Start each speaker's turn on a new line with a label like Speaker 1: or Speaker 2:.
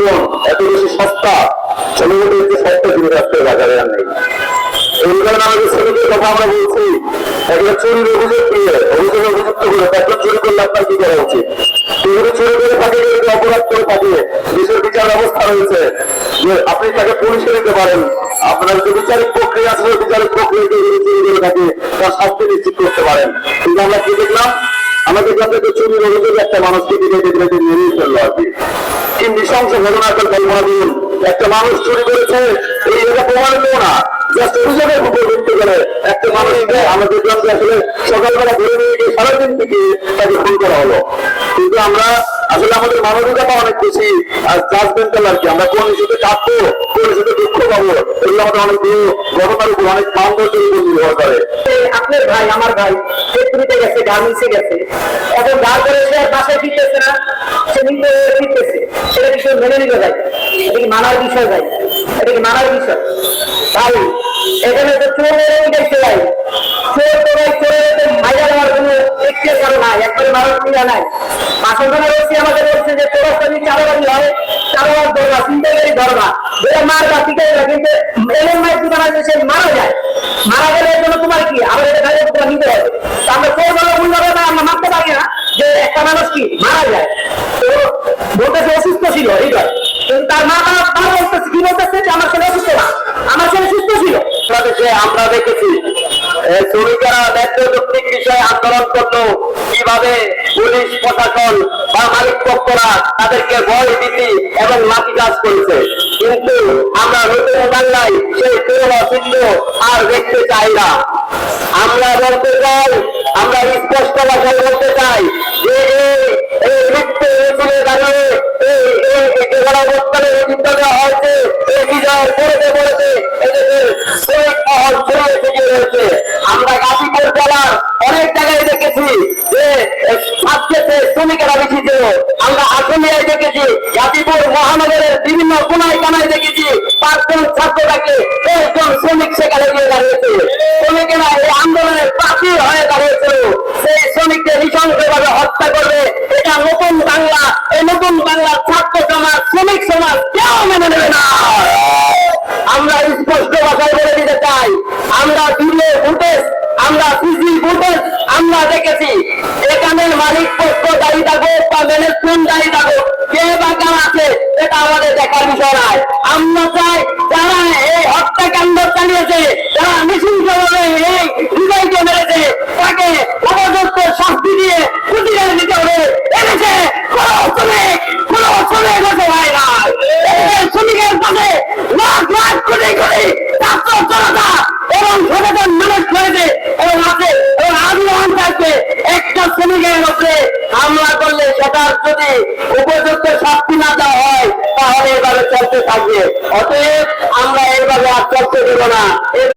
Speaker 1: জীবন এত বেশি সস্তা শ্রমিকের হচ্ছে সস্তা জিনিস আসতে বাজারে আর নেই। আমাদের চুরির অভিযোগ যে যে কিন্তু আমরা কি দেখলাম? আমাদের একটা মানুষকে মেরেই ফেলল আর কি। কি নৃশংস ঘটনা কল্পনা দিন একটা মানুষ চুরি করেছে এই এটা প্রমাণিত না জাস্ট অভিযোগের উপর ভিত্তি করে একটা মানুষকে আমাদের কাছে আসলে সকালবেলা ধরে নিয়ে গিয়ে সারাদিন থেকে তাকে খুন করা হলো। কিন্তু আমরা আসলে আমাদের মানবিকতা অনেক বেশি জাজমেন্টাল আর কি। আমরা কোন ইস্যুতে কাঁদবো কোন ইস্যুতে দুঃখ পাবো এগুলো আমাদের অনেক বড় ঘটনার উপর অনেক মানদণ্ডের নির্ভর করে।
Speaker 2: আপনার ভাই আমার ভাই ফ্যাক্টরিতে গেছে গার্মেন্টসে গেছে। এখন বাসায় ফিরতেছে না সে নিতে ফিরতেছে বিষয় মেনে নিতে ভাই এটা কি মানার বিষয় ভাই এটা কি মানার বিষয়। ভাই এখানে তো চোর গেছে ভাই চোর তো ভাই, চোরের তো দেওয়ার কোনো একটি কারণ নাই। একবারে মারার ক্রিয়া নাই। আমাদের বলছে যে হয় কিন্তু দোকান আছে সে মারা যায়। মারা গেলে তোমার
Speaker 1: বাংলাদেশে আমরা দেখেছি শ্রমিকেরা ন্যায্য বিষয়ে আন্দোলন করল কীভাবে পুলিশ, প্রশাসন বা মালিক পক্ষরা তাদেরকে ভয়, ভীতি এবং লাঠিচার্জ করেছে। কিন্তু আমরা নতুন বাংলায় সেই পুরোনো চিহ্ন আর দেখতে চাই না। আমরা বলতে চাই, আমরা স্পষ্ট ভাষায় বলতে চাই যে এই মৃত্যু মিছিলে দাঁড়িয়ে এই এই এই নেতৃত্ব দেওয়া হয়েছে, এই বিজয় পড়তে পড়তে বেশি আমরা আশুলিয়ায় দেখেছি, গাজীপুর মহানগরের বিভিন্ন কোনায় কানায় দেখেছি, পাঁচজন ছাত্রটাকে একজন শ্রমিক সেখানে গিয়ে দাঁড়িয়েছে। শ্রমিকেরা এই আন্দোলনের প্রাচীর হয়ে দাঁড়িয়েছিল। সেই শ্রমিককে নৃশংসভাবে হত্যা করবে। এটা নতুন বাংলা, এই নতুন বাংলার ছাত্র সমাজ, শ্রমিক সমাজ কেউ মেনে নেবে না। আমরা স্পষ্ট ভাষায় বলে দিতে চাই, আমরা ভিডিও ফুটেজ আমরা সিসি ফুটেজ আমরা দেখেছি, এখানে মালিক পক্ষ দায়ী থাকো বা ম্যানেজমেন্ট দায়ী থাকো কে বা কার আছে, এটা আমাদের দেখার বিষয় নয়। আমরা চাই যারা এই হত্যাকাণ্ড চালিয়েছে, যারা নৃশংসভাবে এই হৃদয়কে মেরেছে, তাকে উপযুক্ত শাস্তি দিয়ে প্রতিকার দিতে হবে এনেছে কোনো শ্রমিক কোনো শ্রমিক হতে হয় না এই শ্রমিকের পাশে লাখ লাখ কোটি কোটি ছাত্র জনতা এবং সচেতন মানুষ রয়েছে এবং আছে এবং আন্দোলন থাকবে একটা শ্রমিকের মধ্যে হামলা করলে সেটার যদি উপযুক্ত শাস্তি না দেওয়া হয় চলতে থাকবে। অতএব আমরা এইভাবে আর চলতে দেব না।